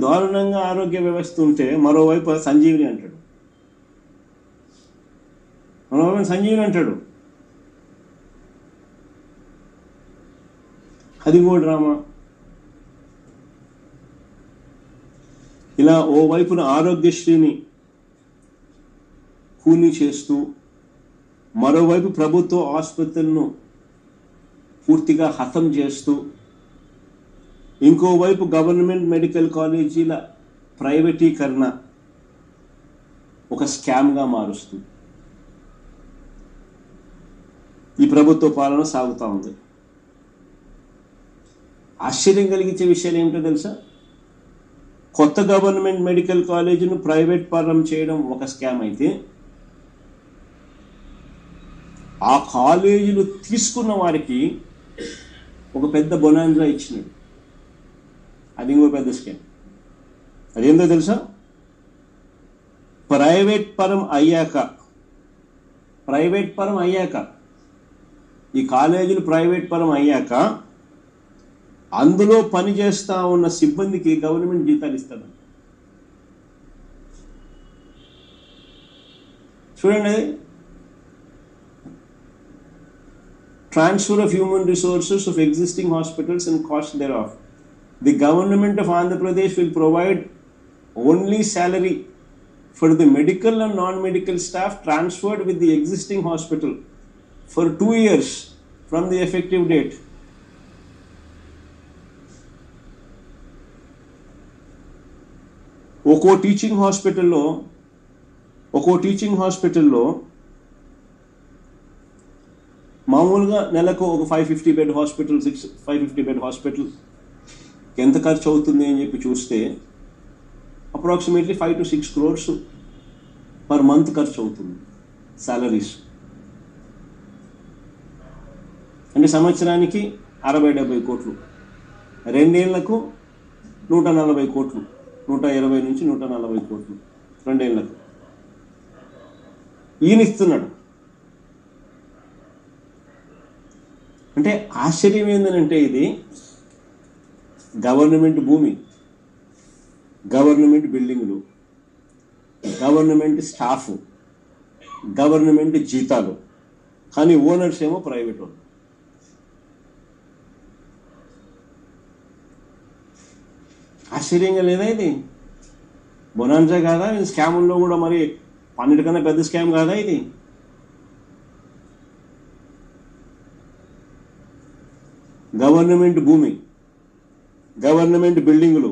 దారుణంగా ఆరోగ్య వ్యవస్థ ఉంటే మరోవైపు సంజీవిని అంటాడు. మరోవైపు సంజీవిని అంటాడు. అది కూడా డ్రామా. ఇలా ఓవైపున ఆరోగ్యశ్రీని కూని చేస్తూ మరోవైపు ప్రభుత్వ ఆసుపత్రులను పూర్తిగా హతం చేస్తూ ఇంకోవైపు గవర్నమెంట్ మెడికల్ కాలేజీల ప్రైవేటీకరణ ఒక స్కామ్గా మారుస్తుంది. ఈ ప్రభుత్వ పాలన సాగుతూ ఉంది. ఆశ్చర్యం కలిగించే విషయాలు ఏమిటో తెలుసా? కొత్త గవర్నమెంట్ మెడికల్ కాలేజీను ప్రైవేట్ పరం చేయడం ఒక స్కామ్ అయితే ఆ కాలేజీలు తీసుకున్న వారికి ఒక పెద్ద బొనాంజా ఇచ్చినాడు. అది ఇంకో పెద్ద స్కామ్ అదేందో తెలుసా? ప్రైవేట్ పరం అయ్యాక ప్రైవేట్ పరం అయ్యాక ఈ కాలేజీలు ప్రైవేట్ పరం అయ్యాక అందులో పనిచేస్తూ ఉన్న సిబ్బందికి గవర్నమెంట్ జీతాలు ఇస్తారు చూడండి transfer of human resources of existing hospitals and cost there of The government of Andhra Pradesh will provide only salary for the medical and non-medical staff transferred with the existing hospital for two years from the effective date. ఒక్కో teaching హాస్పిటల్లో ఒక్కో teaching హాస్పిటల్లో మామూలుగా నెలకు ఒక five fifty bed hospital six five fifty bed hospital ఎంత ఖర్చు అవుతుంది అని చెప్పి చూస్తే approximately five to six crores per month ఖర్చు అవుతుంది సాలరీస్ అంటే సంవత్సరానికి అరవై డెబ్బై కోట్లు. రెండేళ్ళకు నూట నలభై కోట్లు. నూట ఇరవై నుంచి నూట నలభై కోట్లు రెండేళ్ళకు. ఈయన ఇస్తున్నాడు. అంటే ఆశ్చర్యం ఏంటంటే ఇది గవర్నమెంట్ భూమి గవర్నమెంట్ బిల్డింగ్లు గవర్నమెంట్ స్టాఫ్ గవర్నమెంట్ జీతాలు. కానీ ఓనర్స్ ఏమో ప్రైవేట్ వాళ్ళు. ఆశ్చర్యంగా లేదా ఇది? బొనాన్సా కాదా? ఇది స్కాముల్లో కూడా మరి పన్నెండుకన్నా పెద్ద స్కామ్ కాదా ఇది? గవర్నమెంట్ భూమి గవర్నమెంట్ బిల్డింగులు